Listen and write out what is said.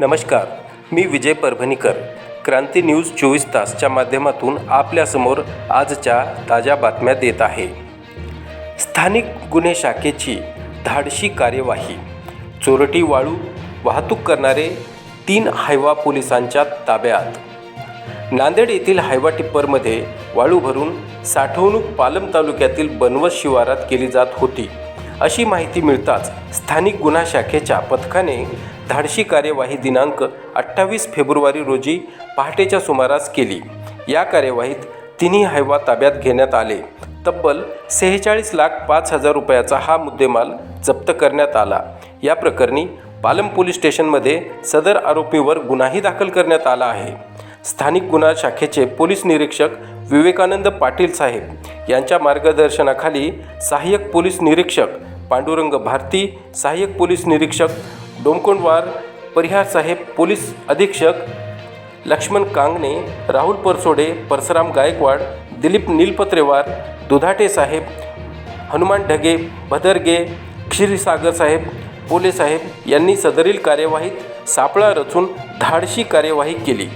नमस्कार मी विजय परभणीकर. क्रांती न्यूज चोवीस तासच्या माध्यमातून आपल्यासमोर आजच्या ताज्या बातम्या देत आहे. स्थानिक गुन्हे शाखेची धाडशी कार्यवाही. चोरटी वाळू वाहतूक करणारे तीन हायवा पोलिसांच्या ताब्यात. नांदेड येथील हायवा टिप्परमध्ये वाळू भरून साठवणूक पालम तालुक्यातील बनवत शिवारात केली जात होती. अशी माहिती मिळताच स्थानिक गुन्हा शाखेच्या पथकाने धाडशी कार्यवाही दिनांक अठ्ठावीस फेब्रुवारी रोजी पहाटेच्या सुमारास केली. या कार्यवाहीत तिन्ही हायवा ताब्यात घेण्यात आले. तब्बल सेहेचाळीस लाख पाच हजार रुपयाचा हा मुद्देमाल जप्त करण्यात आला. या प्रकरणी पालम पोलीस स्टेशनमध्ये सदर आरोपीवर गुन्हाही दाखल करण्यात आला आहे. स्थानिक गुन्हा शाखेचे पोलीस निरीक्षक विवेकानंद पाटील साहेब यांच्या मार्गदर्शनाखाली सहाय्यक पोलीस निरीक्षक पांडुरंग भारती सहाय्यक पोलीस निरीक्षक डोमकोंडवार परिहार साहेब पोलीस अधीक्षक लक्ष्मण कांगणे राहुल परसोडे परसराम गायकवाड दिलीप नीलपत्रेवार दुधाटे साहेब हनुमान ढगे भदरगे क्षीरसागर साहेब पोले साहेब यांनी सदरील कार्यवाहीत सापळा रचून धाडशी कार्यवाही केली.